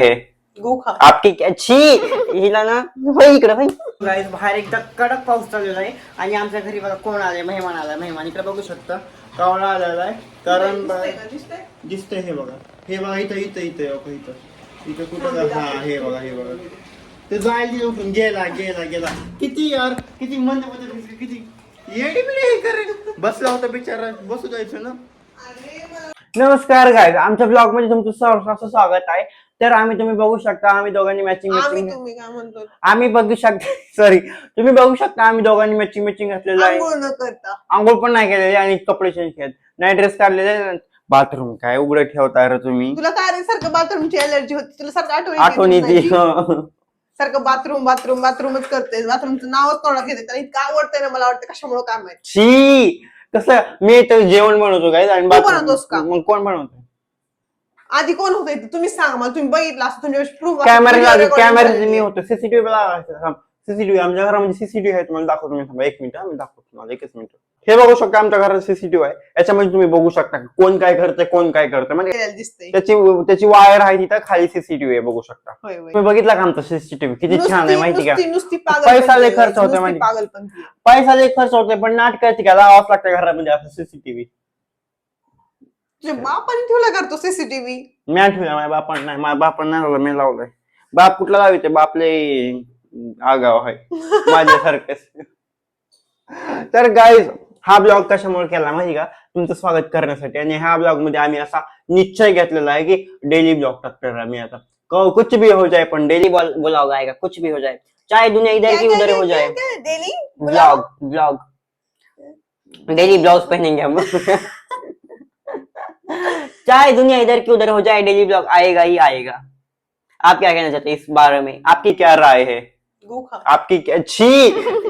है। गोखा। आपकी क्या छी! हिला ना। होय इकडे होय गाईज बाहेर एकदा कडक पाऊस चाललेला आहे आणि आमच्या घरी बघा कोण आलाय मेहमान आलाय. मेहमान इकडे बघू शकता. कावळा आलेला आहे. कारण दिसतंय हे बघा. हे बघा इथं इथं इथं हे बघा, इथं. इथं कुठं हा हे बघा हे बघा. ते जायला उठून गेला गेला गेला. किती यार किती मंद मंद दिसली, किती येडी बिडी हे करेल बसला होता बिचारा. बसू जायचं ना. नमस्कार गाईज आमच्या ब्लॉगमध्ये तुमचं सहर्ष स्वागत आहे. तर आम्ही तुम्ही बघू शकता आम्ही दोघांनी मॅचिंग आम्ही मॅचिंग तुम्ही काय म्हणतो? आम्ही बघू शकता सॉरी तुम्ही बघू शकता आम्ही दोघांनी मॅचिंग मॅचिंग घातलेलं आहे. आंघोळ न करता. आंघोळ पण नाही केलेली आणि कपडे चेंज केले नाही ड्रेस काढलेले बाथरूम काय उघडं ठेवताय रे तुम्ही? तुला काय रे सारखं बाथरूमची अलर्जी होती. तुला सारखं आठवण आठवण येते. येते सारखं बाथरूम बाथरूम बाथरूमच करते बाथरूमचं नावच तोंडात घेते त्याला इतकं आवडतंय ना मला वाटतं कशामुळे काय माहीत शी कसं मी तर जेवण बनवतो काय आणि तू बनवतोस का? मग कोण बनवतो आधी कोण होतं? तुम्ही सांगा मला. तुम्ही बघितलं असं तुमच्या प्रूफ कॅमेरा कॅमेरा मी होतो. सीसीटीव्ही लावायचं सीसीटीव्ही आमच्या घरामध्ये सीसीटीव्ही आहे तुम्हाला दाखवतो मी थांबा. एक मिनिट मी दाखवतो तुम्हाला. एकच मिनिट. हे बघू शकता आमच्या घरात सीसीटीव्ही आहे. याच्यामध्ये तुम्ही बघू शकता कोण काय करतंय कोण काय करतंय. म्हणजे त्याची त्याची वायर आहे तिथं खाली सीसीटीव्ही आहे बघू शकता. तुम्ही बघितला का आमचा सीसीटीव्ही किती छान आहे माहिती का? पैसा लय खर्च होतोय माहिती. पैसा लय खर्च होतोय पण नाटकाची का लावाच लागतं घरामध्ये असं सीसीटीव्ही तुझ्या बापाने ठेवला करतो सीसीटीव्ही मी आठवलं माझ्या बापान नाही माझ्या बापान नाही लावलं मी लावलंय बाप कुठला लाविते बापले आगाव आहे माझ्यासारखंच तर गाईज हा ब्लॉग कशामुळे केला माहिती का तुमचं स्वागत करण्यासाठी आणि ह्या ब्लॉग मध्ये आम्ही असा निश्चय घेतलेला आहे की डेली ब्लॉग टाकणार आम्ही आता क- कुछ भी हो जाए पण डेली ब्लॉग आएगा कुछ भी हो जाए चाहे दुनिया इधर की उधर हो जाए daily blog blog daily blouse पहनेंगे हम चाहे दुनिया इधर की उधर हो जाए डेली ब्लॉग आएगा ही आएगा। आप क्या कहना चाहते हैं इस बारे में? आपकी क्या राय है? आपकी क्या छी!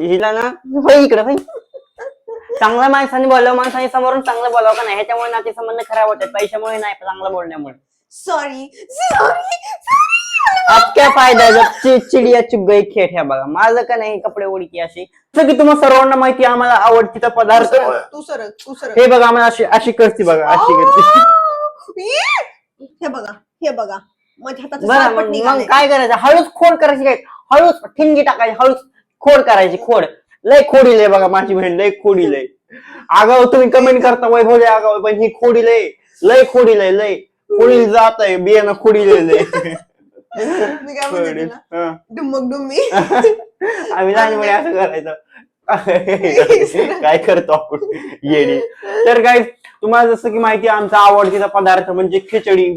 हिला ना। होय इकडे होय चांगल्या माणसाने बोलावं माणसाने समोरून चांगलं बोलावं का नाही? ह्याच्यामुळे नाते संबंध खराब होतात पैशामुळे नाही चांगलं बोलण्यामुळे. सॉरी सॉरी आज काय फायदा जब चिडिया चुग गई खेळ ह्या बघा. माझं का नाही कपडे ओळखी अशी? जसं की तुम्हाला सर्वांना माहिती आहे, आम्हाला आवडतीचा पदार्थ. तू सरक तू सरक हे बघा आम्हाला अशी अशी करते बघा अशी करते. आह! ये! हे बघा हे बघा. माझ्या हाताचं बरं सालपट मग मग निघालंय. काय करायचं हळूच खोड करायची काय? हळूच ठिणगी टाकायची हळूच खोड करायची खोड. लय खोडी लय बघा माझी बहीण लय खोडी लय आगाव तुम्ही कमेंट करता वैभव लय आगाव पण ही खोडी लय लय खोडी लय. लय खोडी जात आहे बियाणं खोडी लय लय मी काय म्हणते खोडी. तुला? हं. डुम्मक डुम्मी. आम्ही लहानपणी असं करायचं. काय करतो आपण? येडी. तर काय तुम्हाला जसं की माहिती आहे आमचा आवडतीचा पदार्थ म्हणजे खिचडी.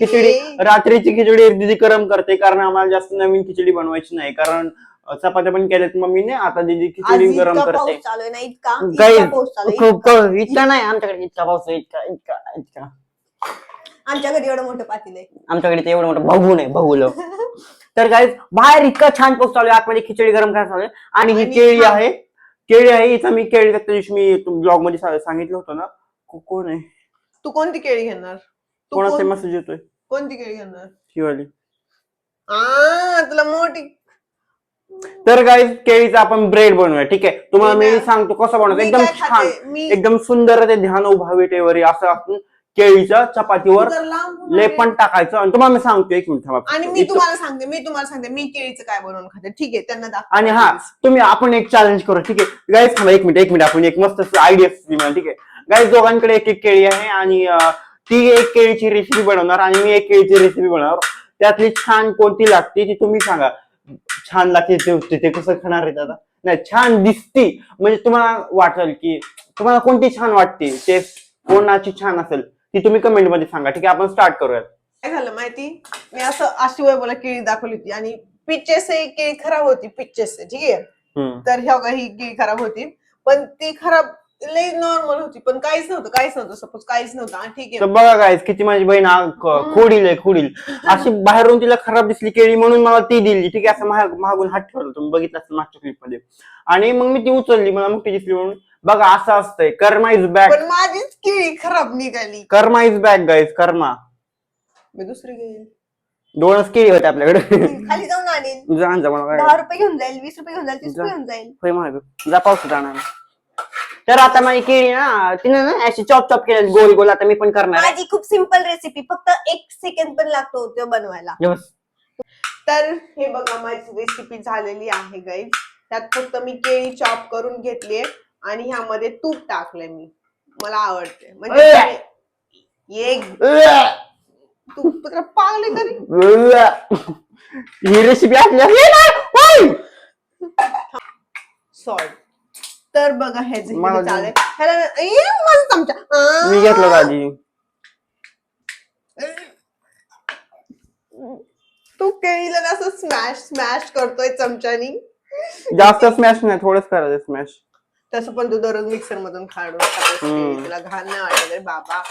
खिचडी. रात्रीची खिचडी दिदी गरम करते कारण आम्हाला जास्त नवीन खिचडी बनवायची नाही. कारण चपात्या पण केल्यात मम्मीने आता दिदी खिचडी गरम करते. इतका? खूप नाही आमच्याकडे इतका पाऊस इतका इतका इतका. आमच्या घरी एवढं मोठं पातील आहे. आमच्याकडे ते एवढं मोठं बघू नये बघूल तर काय बाहेर इतका छान पाऊस चालू आहे. आतमध्ये खिचडी गरम करायला चालू आहे. आणि ही केळी आहे. केळी आहे. इथं मी केळी त्या दिवशी मी ब्लॉगमध्ये सा- सांगितलं होतं ना. को- कोण आहे? तू कोणती केळी घेणार? तू कोणाचा कोण- मेसेज येतोय. कोणती केळी घेणार? शिवाली आ तुला मोठी. तर काय केळीचा आपण ब्रेड बनवूया. ठीक आहे? तुम्हाला मी मी ना- सांगतो कसं बनवतो. मी एकदम काय छान. खाते? मी एकदम सुंदर ते ध्यान उभावी टेवरी असं आपण केळीच्या चपातीवर जर लांब लेपण टाकायचं. आणि तुम्हाला मी सांगतो एक मिनिट थांबा. आणि मी इथं- तुम्हाला सांगते मी तुम्हाला सांगते मी केळीचं काय बनवून खाते. ठीक आहे त्यांना दाखव. आणि हा तुम्ही आपण एक चॅलेंज करू. ठीक आहे. गाईज थांबा एक मिनिट एक मिनिट. आपण एक मस्त आयडिया ठीक आहे. गाईज दोघांकडे एक एक केळी आहे आणि अं, ती एक केळीची रेसिपी बनवणार आणि मी एक केळीची रेसिपी बनवणार. त्यातली छान कोणती लागते ती तुम्ही सांगा. छान लागते ते- ते ते कसं खाणार आहे दादा? नाही छान दिसती. म्हणजे तुम्हाला वाटेल की तुम्हाला कोणती छान वाटते? ते कोणाची छान असेल? ती तुम्ही कमेंटमध्ये सांगा. ठीक आहे आपण स्टार्ट करूयात. काय झालं माहिती? मी असं अशी वय मला केळी दाखवली होती. आणि पिच्चेस केळी खराब होती पिच्चेस. ठीक आहे. तर ह्या ही केळी खराब होती. पण ती खराब लई नॉर्मल होती. पण काहीच नव्हतं काहीच नव्हतं. सपोज काहीच नव्हतं. ठीक आहे. बघा काय किती माझी बहीण खोडील आहे खोडील. अशी बाहेरून तिला खराब दिसली केळी म्हणून मला ती दिली. ठीक आहे असं महाग मागून हात ठेवला तुम्ही बघितलं असेल मागच्या क्लिपमध्ये. आणि मग मी ती उचलली. मला मोठी दिसली म्हणून. बघा असं असतंय. कर्मा इज बॅक पण माझीच केळी खराब निघाली. Karma is back guys karma. मी दुसरी घेईल दोनच केळी होते आपल्याकडे. खाली जाऊन आणीन. जाण जा मला दहा रुपये घेऊन जाईल वीस रुपये घेऊन जाईल तीस. रुपये घेऊन जाईल. होय महाग जा पाऊस जाणार तर आता माझी केळी ना तिनं ना अशी चॉप चॉप केली गोल गोल. आता मी पण करणार माझी खूप सिंपल रेसिपी फक्त एक सेकंड पण लागतो ते बनवायला. हे. तर हे बघा माझी रेसिपी झालेली आहे गाईज त्यात फक्त मी केळी चॉप करून घेतलीये. आणि ह्यामध्ये तूप टाकलंय मी. मला आवडते म्हणजे एक तूप तर पागले तरी. ही रेसिपी आपल्या सॉरी तर बघा हे. चालेल ह्याला ए, चमचा! मी घेतलं तू केळीला असं स्मॅश स्मॅश करतोय चमच्यानी? जास्त स्मॅश नाही थोडंच करायचं स्मॅश तसं पण तू दररोज मिक्सर मधून काढून. तुला घाण नाही वाटत रे बाबा.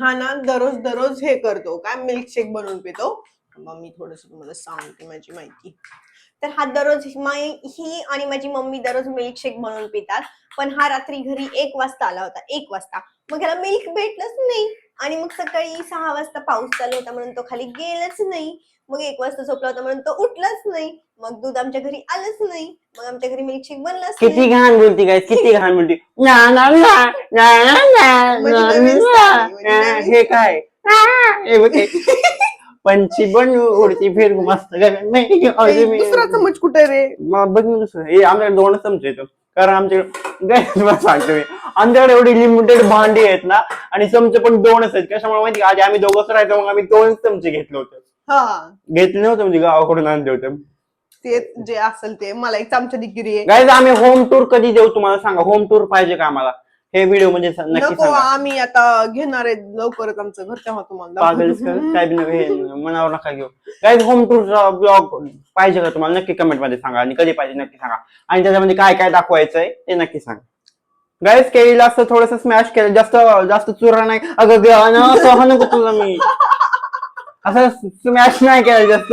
हा ना दररोज दररोज हे करतो. काय मिल्कशेक बनवून पितो? मग मी थोडस तुम्हाला सांगते माझी माहिती. तर हा दररोज मा- ही आणि माझी मम्मी दररोज मिल्कशेक बनवून पितात. पण हा रात्री घरी एक वाजता आला होता एक वाजता. मग ह्याला मिल्क भेटलंच नाही. आणि मग सकाळी सहा वाजता पाऊस चालू होता म्हणून तो खाली गेलाच नाही. मग एक वाजता झोपला होता म्हणून तो उठलाच नाही. मग दूध आमच्या घरी आलंच नाही. मग आमच्या घरी मिल्कशेक बनलाच किती नाही. घाण बोलती काय किती घाण बोलती. ना ना ना ना ना ना ना नवीन ना. style, हा, काय? हा, बघ. पंछी बन उडती फिर मस्त. में अजून मी- दुसरा चमच कुठे रे? मग बघ ना दुसरं. हे आमच्याकडे दोनच चमचे येतो. कारण आमच्याकडे तुम्हाला सांगतो मी. आमच्याकडे एवढी लिमिटेड भांडी आहेत ना आणि चमचे पण दोनच आहेत. कशामुळे माहिती का? आधी आम्ही दोघंच राहायचो मग आम्ही दोनच चमचे घेतले होते. हा. घेतले नव्हते म्हणजे गावाकडून आणले होते. ते जे असेल ते मला एक चमचा डिग्री आहे. आम्ही होम टूर कधी देऊ तुम्हाला सांगा? होम टूर पाहिजे का आम्हाला? हे व्हिडिओ म्हणजे नक्की नको सांगा. आम्ही आता घेणार आहे लवकरच आमचं घर तेव्हा तुम्हाला पागलच दाखवू. कर, काय बी हे मनावर नका घेऊ. गाईज होम टूरचा ब्लॉग पाहिजे का तुम्हाला? नक्की कमेंटमध्ये सांगा आणि कधी पाहिजे नक्की सांगा. आणि त्याच्यामध्ये काय काय दाखवायचंय ते नक्की सांगा. गाईज केळीला असं थोडस स्मॅश केलं जास्त जास्त चुरा नाही. अगं ग, ना, असं हा नको तुला मी. असं स्मॅश नाही केलं जास्त.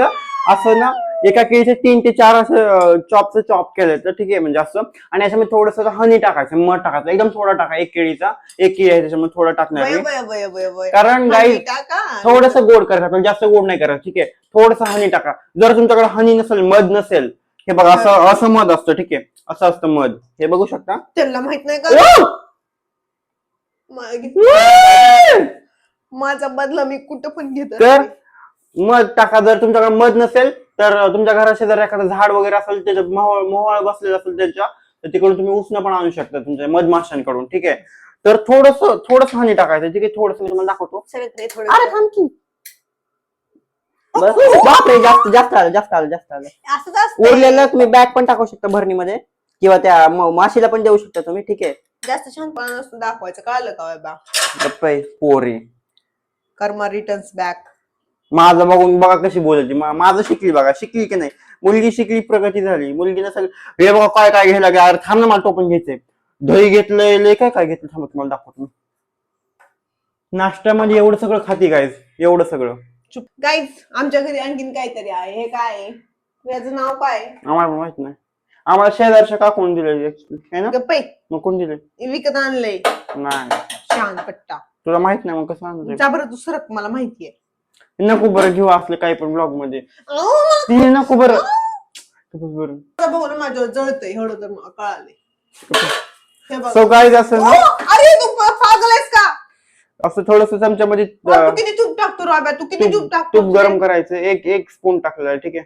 असं ना एका केळीचे तीन ते चार असं चॉपचं चॉप केलं तर ठीक आहे म्हणजे असं. आणि याच्यामध्ये थोडस हनी टाकायचं मध टाकायचं एकदम थोडा टाका एक केळीचा एक केळी आहे त्याच्यामध्ये थोडं टाकणार कारण गाई. थोडस गोड करायचं पण जास्त गोड नाही करायचं ठीक आहे. थोडस हनी टाका. जर तुमच्याकडे हनी नसेल मध नसेल हे बघा असं असं मध असतं ठीक आहे. असं असतं मध. हे बघू शकता? त्यांना माहीत नाही का? माझा बदला मी कुठं पण घेत तर. मध टाका जर तुमच्याकडे मध नसेल तर तुमच्या घरा शेजारी एखादं झाड वगैरे असेल त्याच्यात मोहळ मोहळ बसलेलं असेल त्यांच्या तर तिकडून तुम्ही उष्ण पण आणू शकता तुमच्या मधमाशांकडून ठीक आहे? तर थोडस थोडस हानी टाकायचं ठीक आहे थोडस मी तुम्हाला दाखवतो. अरे थोडं थांब की. बस. बापरे जास्त जास्त आलं जास्त आलं जास्त आलं. असंच असतं उरलेलं तुम्ही बॅग पण टाकू शकता भरणीमध्ये किंवा त्या म- माशीला पण देऊ शकता तुम्ही ठीक आहे? जास्त छान पण दाखवायचं कळलं का बाबा? गप्पा पोरी. कर्मा रिटर्न्स बॅक माझं बघून बघा कशी बोलायची. माझं शिकली बघा. शिकली की नाही? मुलगी शिकली प्रगती झाली. मुलगीनं सगळं हे बघा काय काय घ्यायला लागलं. अरे थांब ना मला टोपण घ्यायचंय. दही घेतलंय लय काय काय घेतलं? थांब तुम्हाला दाखवतो नाश्त्यामध्ये एवढं सगळं खाती गायज एवढं सगळं. चुप. गाईज आमच्या घरी आणखीन काहीतरी आहे. हे काय आहे? याचं नाव काय? आम्हाला माहीत नाही. आम्हाला शेजारच्या का कोण दिले ना? गप्पे मग कोण दिले विकत आणलंय. नाही. छान पट्टा. तुला माहीत नाही मग कसं आणलं जा बरं तू सरक. मला माहितीये नको बरं घेऊ असले काही पण ब्लॉगमध्ये. ती नको बरं. बस बरं. माझ्यावर जळतंय एवढं तर मला कळाले हे बघ. सो गाईज असं अरे तू प- पागल आहेस का? असं थोडस चमच्यामध्ये अं, तू किती तूप टाकतो राब्या तू किती तूप तूप टाकतो तूप गरम करायचं एक एक स्पून टाकलेलं ठीक आहे?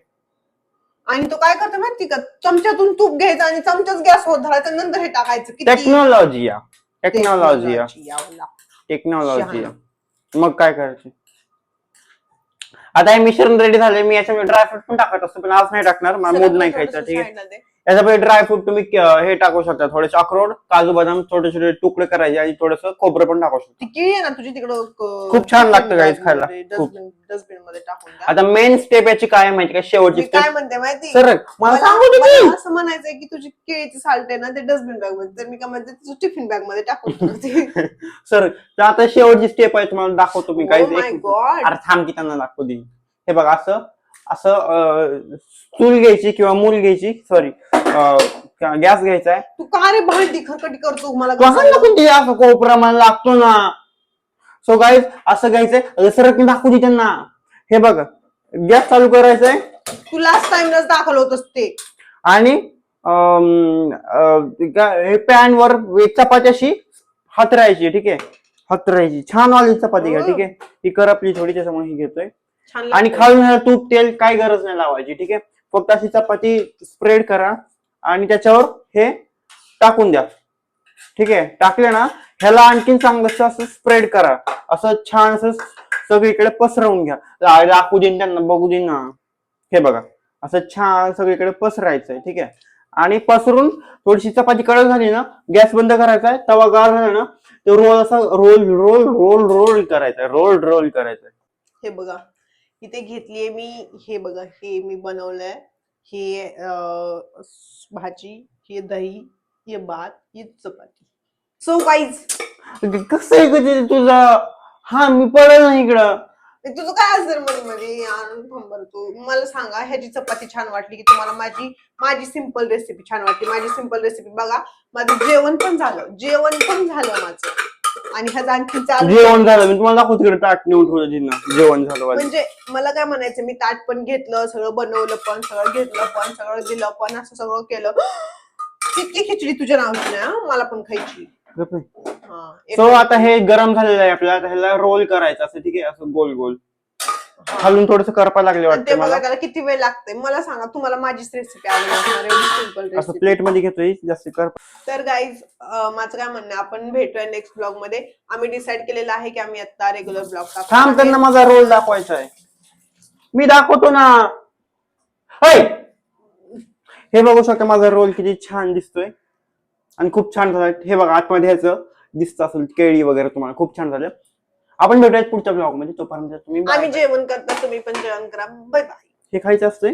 आणि तो काय करतो माहिती का? चमच्यातून तूप घ्यायचं आणि चमचाच गॅस होत धरायचं नंतर हे टाकायचं. किती? टेक्नॉलॉजी या. टेक्नॉलॉजी या. टेक्नॉलॉजी या. मग काय करायचं? आता हे मिश्रण रेडी झाले मी याच्यामध्ये ड्रायफ्रूट पण टाकत असतो पण आज नाही टाकणार मला मूड नाही खायचं ठीक आहे? साईडला दे. याच्यामध्ये ड्रायफ्रूट तुम्ही हे टाकू शकता थोडेसे अक्रोड काजू बदाम छोटे छोटे तुकडे करायचे आणि थोडस खोबरं पण टाकू शकता ती केळी आहे ना तुझी तिकडं क- खूप छान लागतं guys खायला. खूप. डस्टबिन डस्टबिनमध्ये टाकून द्या. आता मेन स्टेप याची काय आहे माहिती का शेवटची मी काय स्टेप म्हणते माहिती सर मला सांगू दे की. मला असं म्हणायचंय की तुझी केळीची साल्ट आहे ना ते डस्टबिन बॅगमध्ये तर मी काय म्हणते तुझं टिफिन बॅगमध्ये टाकून ठेवते. सर तर आता शेवटची स्टेप आहे तुम्हाला दाखवतो मी Oh God. अरे थांब की त्यांना दाखवू दे हे बघा असं असं अं, चूल घ्यायची किंवा मूल घ्यायची सॉरी गॅस घ्यायचा आहे तू का रे भांडी खरकटी करतो मला घासायला? पण ते असं कोपरा मला लागतो ना? सो गाईज असं घ्यायचंय. सरक दाखवू दे त्यांना. हे बघा गॅस चालू करायचंय. तू लास्ट टाइमलाच दाखवलं होतंस ते. आणि हे पॅन वर एक चपाती अशी हातरायची ठीक आहे? हातरायची. छान वाली चपाती घ्या ठीक आहे? ही करपली थोडी त्याच्यामुळे ही घेतोय. छान आणि ह्याला तूप तेल काय गरज नाही लावायची ठीक आहे? फक्त अशी चपाती स्प्रेड करा. आणि त्याच्यावर हे टाकून द्या. ठीक आहे? टाकले ना ह्याला आणखीन चांगलं असं स्प्रेड करा. असं छान असं सगळीकडे पसरवून घ्या. दाखवू देईन त्यांना बघू देईन ना. हे बघा असं छान सगळीकडे पसरायचंय. ठीक आहे? आणि पसरून थोडीशी चपाती कडक झाली ना गॅस बंद करायचा आहे तवा गार झाला ना तो रोल असा रोल रोल रोल रोल करायचा रोल रोल करायचा हे बघा इथे घेतलीये मी हे बघा हे मी बनवलंय. हे भाजी हे दही हे भात ही चपाती. सो गाईज कसं आहे तुझा? हा मी पडेल ना इकडं. तुझं काय असेल मध्ये मध्ये यार, तू. मला सांगा ह्याची चपाती छान वाटली की तुम्हाला माझी माझी सिंपल रेसिपी छान वाटली. माझी सिंपल रेसिपी बघा माझं जेवण पण झालं. जेवण पण झालं माझं. आणि ह्याचं आणखी चालू जेवण झालं मी तुम्हाला दाखवतो तिकडे ताट नेऊन ठेवलं तिनं जेवण झालं वाली. म्हणजे मला काय म्हणायचं मी ताट पण घेतलं सगळं बनवलं पण सगळं घेतलं पण सगळं दिलं पण असं सगळं केलं इतकी खिचडी तुझ्या नावाची नाही हं? मला पण खायची गप्प आहे. हा, एक- सो आता हे गरम झालेलं आहे आपल्याला आता ह्याला रोल करायचं असं ठीक आहे असं गोल गोल. खालून थोडस करपा लागले ते वाटतं मला. त्याला किती वेळ लागतंय. मला सांगा तुम्हाला माझीच रेसिपी असं रेसिपी प्लेटमध्ये घेतोय जास्त करपा तर गाईज माझं काय म्हणणं आहे, आपण भेटूया नेक्स्ट ब्लॉगमध्ये. आम्ही डिसाईड केलेलं आहे की आम्ही आता रेग्युलर ब्लॉग थांब त्यांना माझा रोल दाखवायचा आहे. मी दाखवतो ना. होय हे बघू शकता माझा रोल किती छान दिसतोय. आणि खूप छान झाला. हे बघा आतमध्ये ह्याचं दिसतं असेल केळी वगैरे तुम्हाला. खूप छान झालं. आपण भेटूयात पुढच्या ब्लॉगमध्ये. तोपर्यंत तुम्ही आम्ही. जेवण करता तुम्ही पण जेवण करा. बाय बाय हे खायचं असतंय?